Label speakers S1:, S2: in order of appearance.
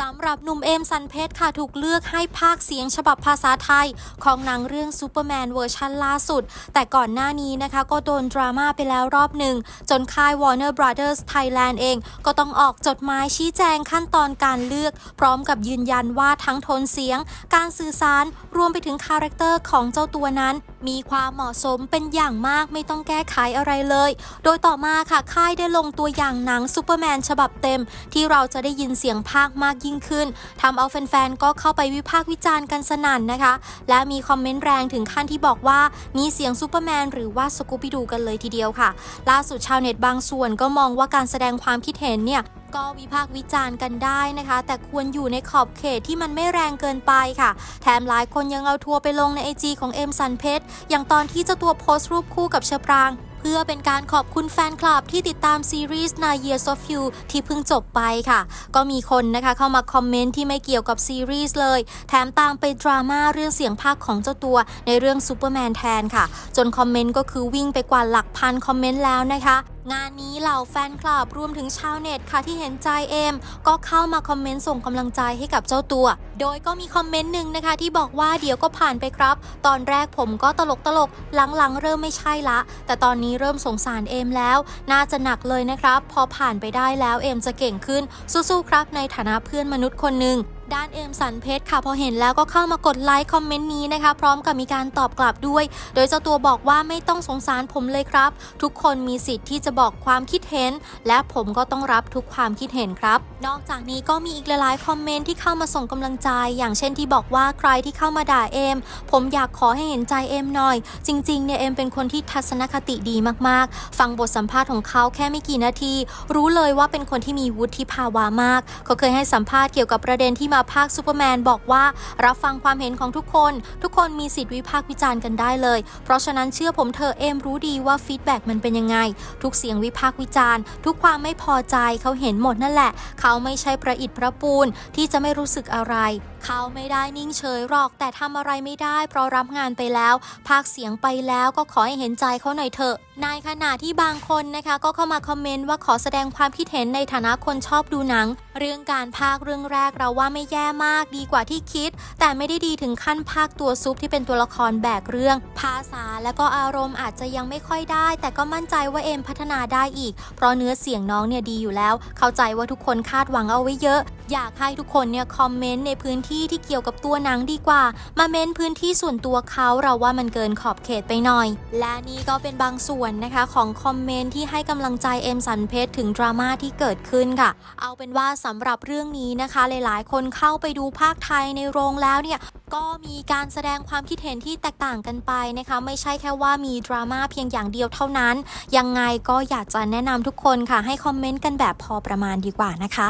S1: สำหรับหนุ่มเอมสันเพชรค่ะถูกเลือกให้ภาคเสียงฉบับภาษาไทย ของหนังเรื่องซูเปอร์แมนเวอร์ชันล่าสุด แต่ก่อนหน้านี้นะคะก็โดนดราม่าไปแล้วรอบหนึ่ง จนค่าย Warner Brothers Thailand เอง ก็ต้องออกจดหมายชี้แจงขั้นตอนการเลือก พร้อมกับยืนยันว่าทั้งโทนเสียง การสื่อสารรวมไปถึงคาแรคเตอร์ของเจ้าตัวนั้น มีความเหมาะสมเป็นอย่างมากไม่ต้องแก้ไขอะไรเลย โดยต่อมาค่ะค่ายได้ลงตัวอย่างหนังซูเปอร์แมนฉบับเต็ม ที่เราจะได้ยินเสียงภาคมากยิ่งขึ้นทำเอาแฟนๆก็เข้าไปวิพากษ์วิจารณ์กันสนั่นนะคะ และมีคอมเมนต์แรงถึงขั้นที่บอกว่านี่เสียงซูเปอร์แมนหรือว่าสกูปิดูกันเลยทีเดียวค่ะ ล่าสุดชาวเน็ตบางส่วนก็มองว่าการแสดงความคิดเห็นเนี่ยก็วิพากษ์วิจารณ์กันได้นะคะ แต่ควรอยู่ในขอบเขตที่มันไม่แรงเกินไปค่ะ แถมหลายคนยังเอาทัวร์ไปลงในไอจของเอ็มซันเพชรอย่างตอนที่เจ้าตัวโพสต์รูปคู่กับเชอปราง พื่อเป็นการขอบคุณแฟนคลับที่ติดตามซีรีส์ Nine Years of You ที่เพิ่งจบไปค่ะ ก็มีคนนะคะเข้ามาคอมเมนต์ที่ไม่เกี่ยวกับซีรีส์เลย แถมตามไปดราม่าเรื่องเสียงภาคของเจ้าตัวในเรื่องซูเปอร์แมนแทนค่ะ จนคอมเมนต์ก็คือวิ่งไปกว่าหลักพันคอมเมนต์แล้วนะคะ งานนี้เหล่าแฟนคลับรวมถึงชาวเน็ตค่ะที่เห็นใจเอมก็เข้ามาคอมเมนต์ส่งกำลังใจให้กับเจ้าตัว โดยก็มีคอมเมนต์หนึ่งนะคะ ที่บอกว่าเดี๋ยวก็ผ่านไปครับ ตอนแรกผมก็ตลกตลกหลังๆ เริ่มไม่ใช่ละ แต่ตอนนี้เริ่มสงสารเอมแล้ว น่าจะหนักเลยนะครับ พอผ่านไปได้แล้วเอมจะเก่งขึ้นสู้ๆครับ ในฐานะเพื่อนมนุษย์คนหนึ่ง ด้านเอมสันเพชรค่ะพอเห็นแล้วก็เข้ามากดไลค์คอมเมนต์นี้นะคะ พร้อมกับมีการตอบกลับด้วย โดยเจ้าตัวบอกว่าไม่ต้องสงสารผมเลยครับ ทุกคนมีสิทธิ์ที่จะบอกความคิดเห็น และผมก็ต้องรับทุกความคิดเห็นครับ นอกจากนี้ก็มีอีกหลายๆคอมเมนต์ที่เข้ามาส่งกำลังใจ อย่างเช่นที่บอกว่าใครที่เข้ามาด่าเอมผมอยากขอให้เห็นใจเอมหน่อย จริงๆเนี่ยเอมเป็นคนที่ทัศนคติดีมากๆ ฟังบทสัมภาษณ์ของเขาแค่ไม่กี่นาที รู้เลยว่าเป็นคนที่มีวุฒิภาวะมากเขาเคยให้สัมภาษณ์เกี่ยวกับประเด็นที่มาภาคซูเปอร์แมนบอกว่ารับฟังความเห็นของทุกคน ทุกคนมีสิทธิวิพากษ์วิจารณ์กันได้เลย เพราะฉะนั้นเชื่อผมเธอเอมรู้ดีว่าฟีดแบ็กมันเป็นยังไง ทุกเสียงวิพากษ์วิจารณ์ ทุกความไม่พอใจเขาเห็นหมดนั่นแหละ เขาไม่ใช่ประอิดประปูนที่จะไม่รู้สึกอะไร เขาไม่ได้นิ่งเฉยหรอกแต่ทำอะไรไม่ได้ เพราะรับงานไปแล้วพากเสียงไปแล้วก็ขอให้เห็นใจเขาหน่อยเถอะในขณะที่บางคนนะคะก็เข้ามาคอมเมนต์ว่าขอแสดงความคิดเห็นในฐานะคนชอบดูหนัง เรื่องการพากเรื่องแรกเราว่าไม่แย่มากดีกว่าที่คิด แต่ไม่ได้ดีถึงขั้นพากตัวซุปที่เป็นตัวละครแบกเรื่อง ภาษาและก็อารมณ์อาจจะยังไม่ค่อยได้ แต่ก็มั่นใจว่าเอ็มพัฒนาได้อีก เพราะเนื้อเสียงน้องเนี่ยดีอยู่แล้ว เข้าใจว่าทุกคนคาดหวังเอาไว้เยอะอยากให้ทุกคนเนี่ยคอมเมนต์ในพื้นที่ที่เกี่ยวกับตัวหนังดีกว่า มาเม้นพื้นที่ส่วนตัวเขาเราว่ามันเกินขอบเขตไปหน่อย และนี่ก็เป็นบางส่วนนะคะของคอมเมนต์ที่ให้กำลังใจเอ็มสันเพชรถึงดราม่าที่เกิดขึ้นค่ะ เอาเป็นว่าสำหรับเรื่องนี้นะคะ หลายๆ คนเข้าไปดูภาคไทยในโรงแล้วเนี่ยก็มีการแสดงความคิดเห็นที่แตกต่างกันไปนะคะ ไม่ใช่แค่ว่ามีดราม่าเพียงอย่างเดียวเท่านั้น ยังไงก็อยากจะแนะนำทุกคนค่ะ ให้คอมเมนต์กันแบบพอประมาณดีกว่านะคะ